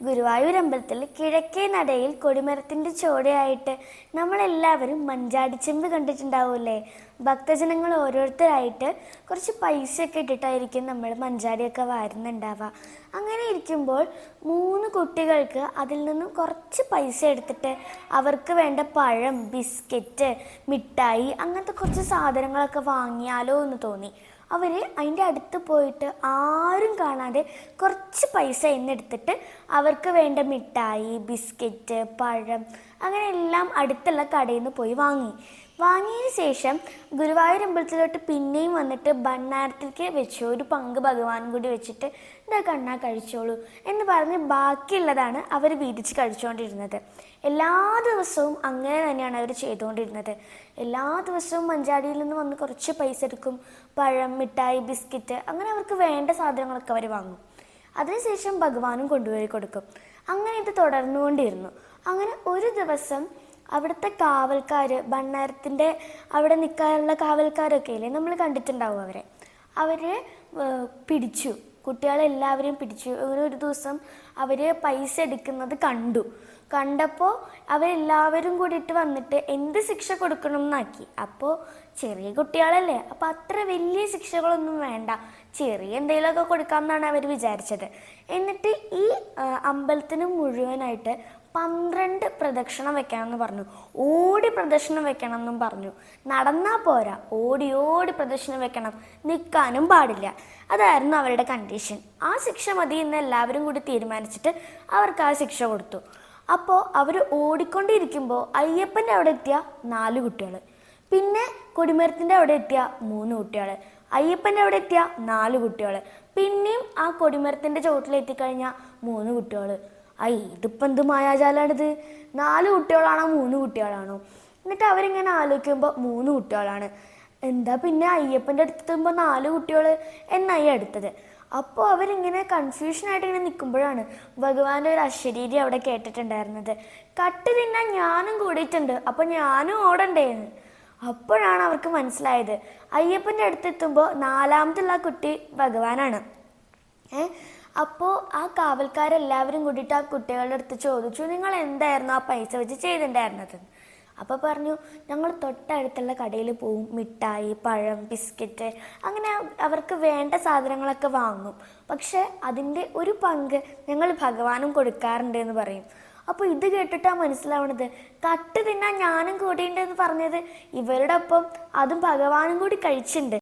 ഗുരുവായൂർ അമ്പലത്തിൽ കിഴക്കേ നടയിൽ കൊടിമരത്തിന്റെ ചോടയായിട്ട് നമ്മളെല്ലാവരും മഞ്ചാടിച്ചെമ്പ് കണ്ടിട്ടുണ്ടാവൂല്ലേ? ഭക്തജനങ്ങൾ ഓരോരുത്തരായിട്ട് കുറച്ച് പൈസയൊക്കെ ഇട്ടിട്ടായിരിക്കും നമ്മൾ മഞ്ചാടിയൊക്കെ വാരുന്നുണ്ടാവുക. അങ്ങനെ ഇരിക്കുമ്പോൾ മൂന്ന് കുട്ടികൾക്ക് അതിൽ നിന്നും കുറച്ച് പൈസ എടുത്തിട്ട് അവർക്ക് വേണ്ട പഴം ബിസ്ക്കറ്റ് മിഠായി അങ്ങനത്തെ കുറച്ച് സാധനങ്ങളൊക്കെ വാങ്ങിയാലോ എന്ന് തോന്നി. അവർ അതിന്റെ അടുത്ത് പോയിട്ട് ആരും കാണാതെ കുറച്ച് പൈസ എന്നെടുത്തിട്ട് അവർക്ക് വേണ്ട മിഠായി ബിസ്ക്കറ്റ് പഴം അങ്ങനെ എല്ലാം അടുത്തുള്ള കടയിൽ നിന്ന് പോയി വാങ്ങി. വാങ്ങിയതിന് ശേഷം ഗുരുവായൂർ അമ്പലത്തിലോട്ട് പിന്നെയും വന്നിട്ട് ഭണ്ണാരത്തിലേക്ക് വെച്ചു. ഒരു പങ്ക് ഭഗവാനും കൂടി വെച്ചിട്ട് ഇതാ കണ്ണാ കഴിച്ചോളൂ എന്ന് പറഞ്ഞ് ബാക്കിയുള്ളതാണ് അവർ വീതിച്ച് കഴിച്ചുകൊണ്ടിരുന്നത് എല്ലാ ദിവസവും അങ്ങനെ തന്നെയാണ് അവർ ചെയ്തുകൊണ്ടിരുന്നത് എല്ലാ ദിവസവും മഞ്ചാടിയിൽ നിന്ന് വന്ന് കുറച്ച് പൈസ എടുക്കും. പഴം മിഠായി ബിസ്ക്കറ്റ് അങ്ങനെ അവർക്ക് വേണ്ട സാധനങ്ങളൊക്കെ അവർ വാങ്ങും. അതിനുശേഷം ഭഗവാനും കൊണ്ടുപോയി കൊടുക്കും. അങ്ങനെ ഇത് തുടർന്നുകൊണ്ടിരുന്നു. അങ്ങനെ ഒരു ദിവസം അവിടുത്തെ കാവൽക്കാർ ഭണ്ണാരത്തിന്റെ അവിടെ നിൽക്കാനുള്ള കാവൽക്കാരൊക്കെ ഇല്ലേ? നമ്മൾ കണ്ടിട്ടുണ്ടാവും അവരെ. അവരെ പിടിച്ചു. കുട്ടികളെല്ലാവരെയും പിടിച്ചു. അങ്ങനെ ഒരു ദിവസം അവർ പൈസ എടുക്കുന്നത് കണ്ടു. കണ്ടപ്പോൾ അവരെല്ലാവരും കൂടിയിട്ട് വന്നിട്ട് എന്ത് ശിക്ഷ കൊടുക്കണം എന്നാക്കി അപ്പോൾ ചെറിയ കുട്ടികളല്ലേ. അപ്പോൾ അത്ര വലിയ ശിക്ഷകളൊന്നും വേണ്ട. ചെറിയ എന്തെങ്കിലുമൊക്കെ കൊടുക്കാമെന്നാണ് അവർ വിചാരിച്ചത്. എന്നിട്ട് ഈ അമ്പലത്തിന് മുഴുവനായിട്ട് പന്ത്രണ്ട് പ്രദക്ഷിണം വെക്കണമെന്ന് പറഞ്ഞു. ഓടി പ്രദക്ഷിണം വെക്കണം എന്നും പറഞ്ഞു. നടന്നാൽ പോരാ. ഓടി ഓടി പ്രദക്ഷിണം വെക്കണം. നിൽക്കാനും പാടില്ല. അതായിരുന്നു അവരുടെ കണ്ടീഷൻ ആ ശിക്ഷ മതി എന്ന് എല്ലാവരും കൂടി തീരുമാനിച്ചിട്ട് അവർക്ക് ആ ശിക്ഷ കൊടുത്തു. അപ്പോൾ അവർ ഓടിക്കൊണ്ടിരിക്കുമ്പോൾ അയ്യപ്പന്റെ അവിടെ എത്തിയ നാല് കുട്ടികൾ പിന്നെ കൊടിമരത്തിന്റെ അവിടെ എത്തിയ മൂന്ന് കുട്ടികൾ അയ്യപ്പന്റെ അവിടെ എത്തിയ നാല് കുട്ടികൾ പിന്നെയും ആ കൊടിമരത്തിന്റെ ചുവട്ടിലെത്തിക്കഴിഞ്ഞാൽ മൂന്ന് കുട്ടികൾ ഐ ഇതിപ്പോൾ എന്ത് മായാജാലാണിത്? നാല് കുട്ടികളാണോ മൂന്ന് കുട്ടികളാണോ? എന്നിട്ട് അവരിങ്ങനെ ആലോചിക്കുമ്പോൾ മൂന്ന് കുട്ടികളാണ്. എന്താ പിന്നെ അയ്യപ്പന്റെ അടുത്തെത്തുമ്പോൾ നാല് കുട്ടികൾ എന്നായി അടുത്തത്? അപ്പോൾ അവരിങ്ങനെ കൺഫ്യൂഷനായിട്ട് ഇങ്ങനെ നിൽക്കുമ്പോഴാണ് ഭഗവാന്റെ ഒരു അശരീരി അവിടെ കേട്ടിട്ടുണ്ടായിരുന്നത്. കട്ട് തിന്നാൻ ഞാനും കൂടിയിട്ടുണ്ട് അപ്പോൾ ഞാനും ഓടണ്ടേന്ന്. അപ്പോഴാണ് അവർക്ക് മനസ്സിലായത്. അയ്യപ്പന്റെ അടുത്തെത്തുമ്പോൾ നാലാമത്തുള്ള കുട്ടി ഭഗവാനാണ്. ഏ? അപ്പോൾ ആ കാവൽക്കാരെല്ലാവരും കൂടിയിട്ട് ആ കുട്ടികളുടെ അടുത്ത് ചോദിച്ചു നിങ്ങൾ എന്തായിരുന്നു ആ പൈസ വെച്ച് ചെയ്തിട്ടുണ്ടായിരുന്നത്? അപ്പോൾ പറഞ്ഞു ഞങ്ങൾ തൊട്ടടുത്തുള്ള കടയിൽ പോവും. മിഠായി പഴം ബിസ്ക്കറ്റ് അങ്ങനെ അവർക്ക് വേണ്ട സാധനങ്ങളൊക്കെ വാങ്ങും. പക്ഷെ അതിന്റെ ഒരു പങ്ക് ഞങ്ങൾ ഭഗവാനും കൊടുക്കാറുണ്ട് എന്ന് പറയും. അപ്പോൾ ഇത് കേട്ടിട്ടാണ് മനസ്സിലാവണത്. കട്ട് തിന്നാൻ ഞാനും കൂടിയുണ്ട് എന്ന് പറഞ്ഞത് ഇവരുടെ ഒപ്പം അതും ഭഗവാനും കൂടി കഴിച്ചിട്ടുണ്ട്